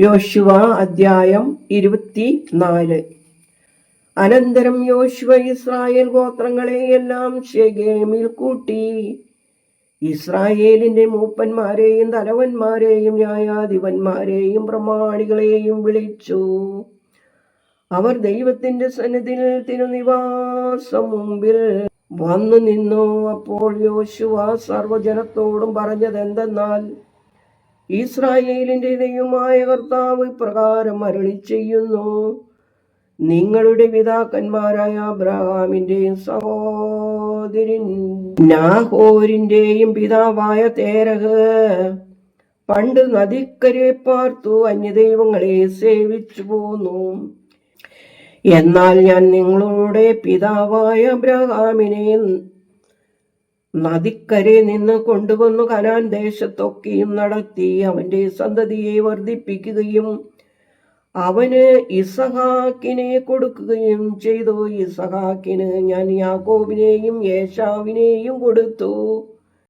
യോശുവ അധ്യായം ഇരുപത്തി നാല് അനന്തരം യോശുവ ഇസ്രായേൽ ഗോത്രങ്ങളെയെല്ലാം ഷെഗേമിൽ കൂട്ടി. ഇസ്രായേലിന്റെ മൂപ്പന്മാരെയും തലവന്മാരെയും ന്യായാധിപന്മാരെയും പ്രമാണികളെയും വിളിച്ചു. അവർ ദൈവത്തിന്റെ സന്നിധിയിൽ തിരുനിവാസം മുമ്പിൽ വന്നു നിന്നു. അപ്പോൾ യോശുവ സർവജനത്തോടും പറഞ്ഞതെന്തെന്നാൽ ഇസ്രായേലിന്റെ ദൈവമായ കർത്താവ് പ്രകാരം അരളി ചെയ്യുന്നു. നിങ്ങളുടെ പിതാക്കന്മാരായ അബ്രഹാമിന്റെയും സഹോദരൻ നാഹോരിന്റെയും പിതാവായ തേരഹ് പണ്ട് നദിക്കരെ പാർത്തു അന്യദൈവങ്ങളെ സേവിച്ചു പോന്നു. എന്നാൽ ഞാൻ നിങ്ങളുടെ പിതാവായ അബ്രഹാമിനെ നദിക്കരെ നിന്ന് കൊണ്ടുവന്നു കനാൻ ദേശത്തൊക്കെയും നടത്തി അവന്റെ സന്തതിയെ വർദ്ധിപ്പിക്കുകയും അവന് ഇസഹാക്കിനെ കൊടുക്കുകയും ചെയ്തു. ഇസഹാക്കിന് ഞാൻ യാക്കോബിനെയും യേശാവിനെയും കൊടുത്തു.